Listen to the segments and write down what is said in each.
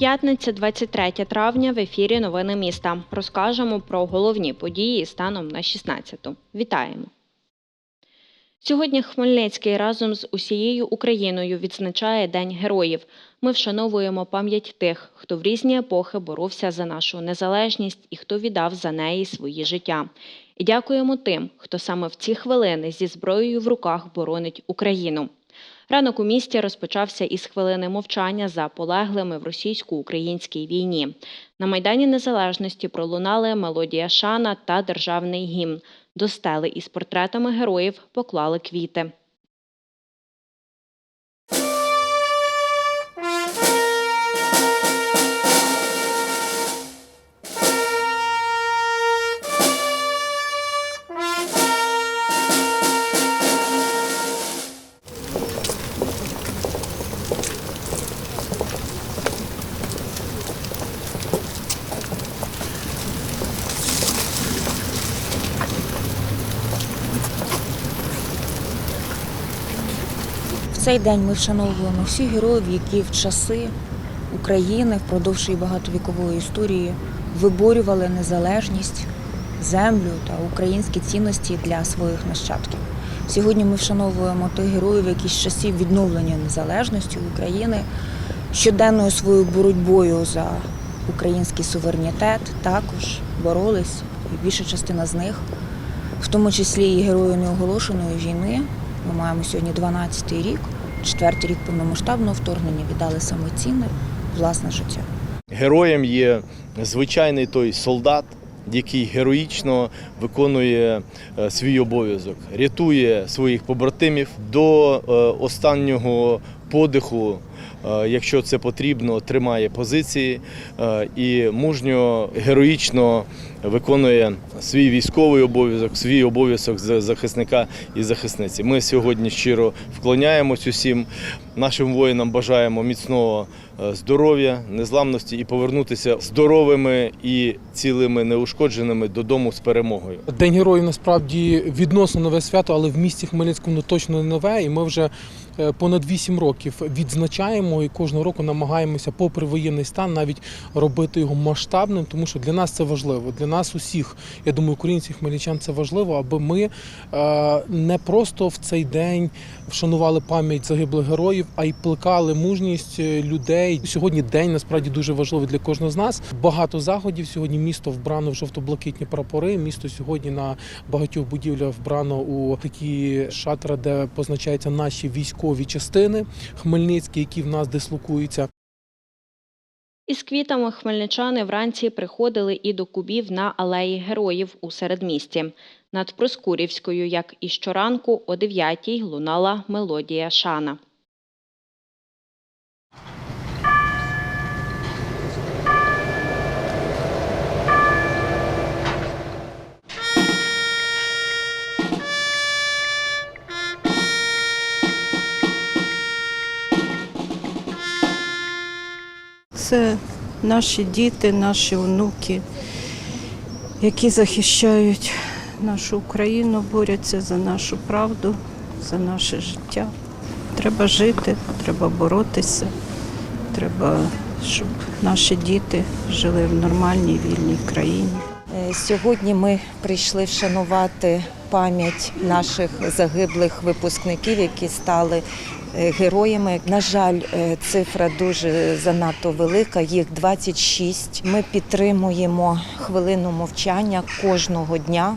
П'ятниця, 23 травня. В ефірі Новини міста. Розкажемо про головні події станом на 16-ту. Вітаємо. Сьогодні Хмельницький разом з усією Україною відзначає День героїв. Ми вшановуємо пам'ять тих, хто в різні епохи боровся за нашу незалежність і хто віддав за неї свої життя. І дякуємо тим, хто саме в ці хвилини зі зброєю в руках боронить Україну. Ранок у місті розпочався із хвилини мовчання за полеглими в російсько-українській війні. На Майдані Незалежності пролунали мелодія Шана та державний гімн. До стели із портретами героїв поклали квіти. Цей день ми вшановуємо всіх героїв, які в часи України впродовж багатовікової історії виборювали незалежність, землю та українські цінності для своїх нащадків. Сьогодні ми вшановуємо тих героїв, які з часів відновлення незалежності України щоденною своєю боротьбою за український суверенітет також боролись, і більша частина з них, в тому числі і герої неоголошеної війни, ми маємо сьогодні 12-й рік, четвертий рік повномасштабного вторгнення, віддали самоцінне власне життя. Героєм є звичайний той солдат, який героїчно виконує е, свій обов'язок, рятує своїх побратимів до е, останнього подиху, якщо це потрібно, тримає позиції е, і мужньо героїчно виконує свій військовий обов'язок, свій обов'язок за- захисника і захисниці. Ми сьогодні щиро вклоняємось усім. Нашим воїнам бажаємо міцного е, здоров'я, незламності і повернутися здоровими і цілими, неушкодженими додому з перемогою. День героїв насправді відносно нове свято, але в місті Хмельницькому точно не нове. І ми вже е, понад 8 років відзначаємо і кожного року намагаємося, попри воєнний стан, навіть робити його масштабним, тому що для нас це важливо. Для нас усіх, я думаю, українців, хмельничан це важливо, аби ми е, не просто в цей день вшанували пам'ять загиблих героїв, а й плекали мужність е, людей. Сьогодні день насправді дуже важливий для кожного з нас. Багато заходів сьогодні місто вбрано в жовто-блакитні прапори. Місто сьогодні на багатьох будівлях вбрано у такі шатра, де позначаються наші військові частини хмельницькі, які в нас дислокуються. Із квітами хмельничани вранці приходили і до кубів на алеї героїв у середмісті. Над Проскурівською, як і щоранку, о 9-й лунала мелодія Шана. Це наші діти, наші онуки, які захищають нашу Україну, борються за нашу правду, за наше життя. Треба жити, треба боротися, треба, щоб наші діти жили в нормальній вільній країні. Е, Сьогодні ми прийшли вшанувати пам'ять наших загиблих випускників, які стали е, героями. На жаль, е, цифра дуже занадто велика, їх 26. Ми підтримуємо хвилину мовчання кожного дня.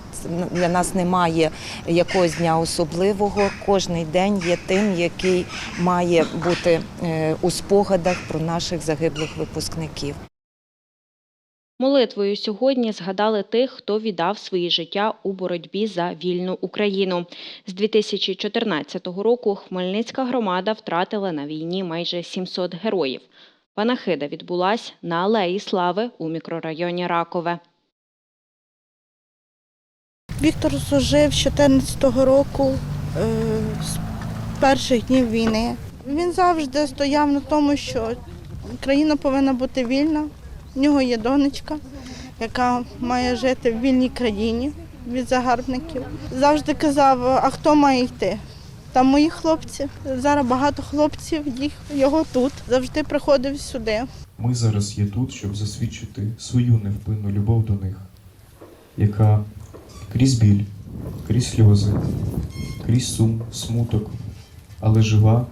Для нас немає якогось дня особливого. Кожний день є тим, який має бути е, у спогадах про наших загиблих випускників. Молитвою сьогодні згадали тих, хто віддав свої життя у боротьбі за вільну Україну. З 2014 року Хмельницька громада втратила на війні майже 700 героїв. Панахида відбулась на Алеї Слави у мікрорайоні Ракове. Віктор служив з 14-го року, е, з перших днів війни. Він завжди стояв на тому, що Країна повинна бути вільна. В нього є донечка, яка має жити в вільній країні від загарбників. Завжди казав, а хто має йти? Там мої хлопці. Зараз багато хлопців, їх його тут. Завжди приходив сюди. Ми зараз є тут, щоб засвідчити свою невпинну любов до них, яка крізь біль, крізь сльози, крізь сум, смуток, але жива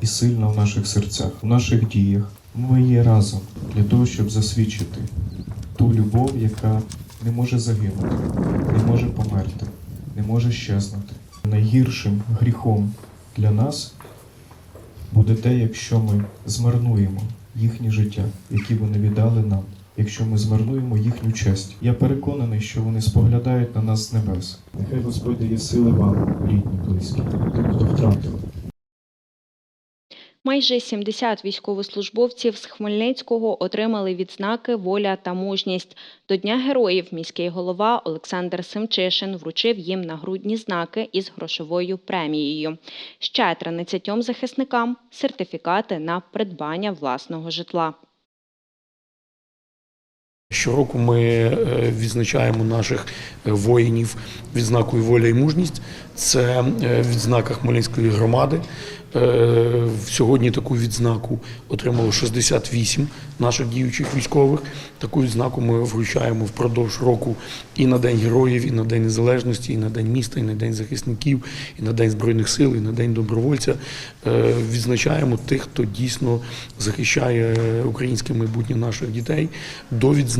і сильна в наших серцях, в наших діях. Ми є разом для того, щоб засвідчити ту любов, яка не може загинути, не може померти, не може щезнути. Найгіршим гріхом для нас буде те, якщо ми змарнуємо їхнє життя, які вони віддали нам, якщо ми змарнуємо їхню честь. Я переконаний, що вони споглядають на нас з небес. Нехай Господь дає сили вам, рідні, близькі, хто втратив. Майже 70 військовослужбовців з Хмельницького отримали відзнаки Воля та мужність. До Дня героїв міський голова Олександр Семчишин вручив їм нагрудні знаки із грошовою премією. Ще 13 захисникам сертифікати на придбання власного житла. Щороку ми е, відзначаємо наших е, воїнів відзнакою воля і мужність. Це е, відзнака Хмельницької громади. Сьогодні таку відзнаку отримало 68 наших діючих військових. Таку відзнаку ми вручаємо впродовж року і на День героїв, і на День Незалежності, і на День міста, і на День захисників, і на День Збройних сил, і на День добровольця. Відзначаємо тих, хто дійсно захищає українське майбутнє наших дітей. До відзнаки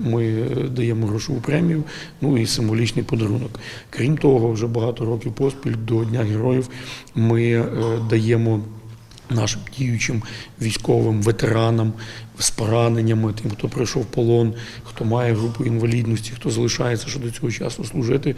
ми е, даємо грошову премію, ну і символічний подарунок. Крім того, вже багато років поспіль до Дня героїв ми е, даємо нашим діючим військовим ветеранам з пораненнями, тим, хто пройшов полон, хто має групу інвалідності, хто залишається ще до цього часу служити,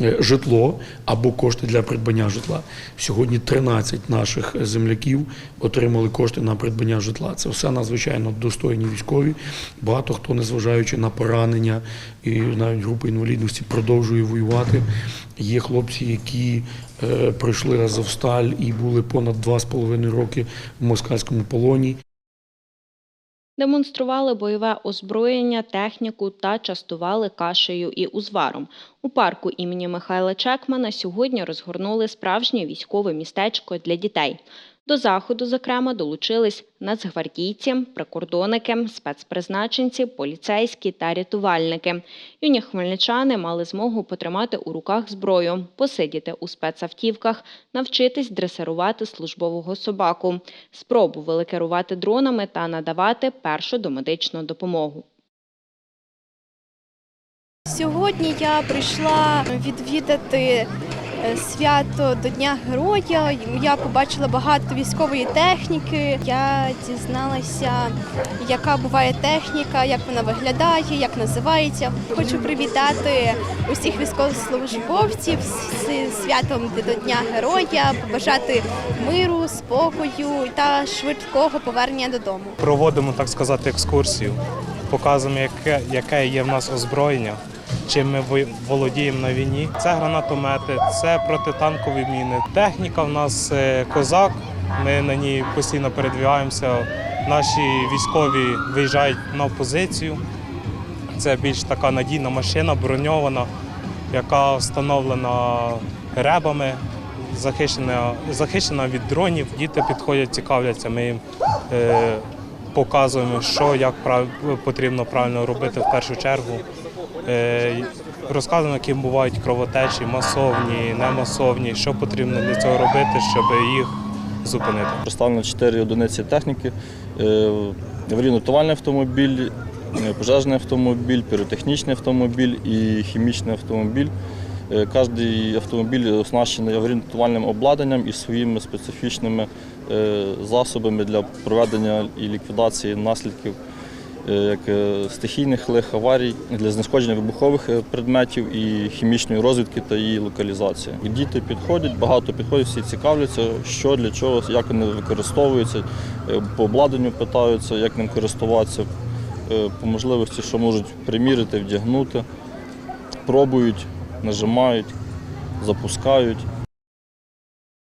е, житло або кошти для придбання житла. Сьогодні 13 наших земляків отримали кошти на придбання житла. Це все надзвичайно достойні військові. Багато хто, незважаючи на поранення і навіть групи інвалідності, продовжує воювати. Є хлопці, які е, пройшли Азовсталь і були понад два з половиною роки в москальському полоні. Демонстрували бойове озброєння, техніку та частували кашею і узваром. У парку імені Михайла Чекмана сьогодні розгорнули справжнє військове містечко для дітей. До заходу, зокрема, долучились нацгвардійці, прикордонники, спецпризначенці, поліцейські та рятувальники. Юні хмельничани мали змогу потримати у руках зброю, посидіти у спецавтівках, навчитись дресирувати службового собаку, спробували керувати дронами та надавати першу домедичну допомогу. Сьогодні я прийшла відвідати свято до Дня Героя. Я побачила багато військової техніки. Я дізналася, яка буває техніка, як вона виглядає, як називається. Хочу привітати усіх військовослужбовців з святом до Дня Героя, побажати миру, спокою та швидкого повернення додому. проводимо, так сказати, екскурсію, показуємо, яке, яке є в нас озброєння, чим ми володіємо на війні. Це гранатомети, це протитанкові міни. Техніка в нас е, козак. Ми на ній постійно передвігаємося. Наші військові виїжджають на позицію. Це більш така надійна машина, броньована, яка встановлена ребами, захищена, захищена від дронів. Діти підходять, цікавляться. Ми їм е, показуємо, що як прав- потрібно правильно робити в першу чергу. Е, розказуємо, які бувають кровотечі, масовні, немасовні, що потрібно для цього робити, щоб їх зупинити. Представлено 4 одиниці техніки, е, аварійно-рятувальний автомобіль, е, пожежний автомобіль, піротехнічний автомобіль і хімічний автомобіль. Кожний автомобіль оснащений аварійно-рятувальним обладнанням і своїми специфічними засобами для проведення і ліквідації наслідків як е, стихійних лих, аварій, для знешкодження вибухових е, предметів і хімічної розвідки та її локалізації. Діти підходять, багато підходять, всі цікавляться, що для чого, як вони використовуються, е, по обладнанню питаються, як ним користуватися, е, по можливості, що можуть примірити, вдягнути, пробують, нажимають, запускають.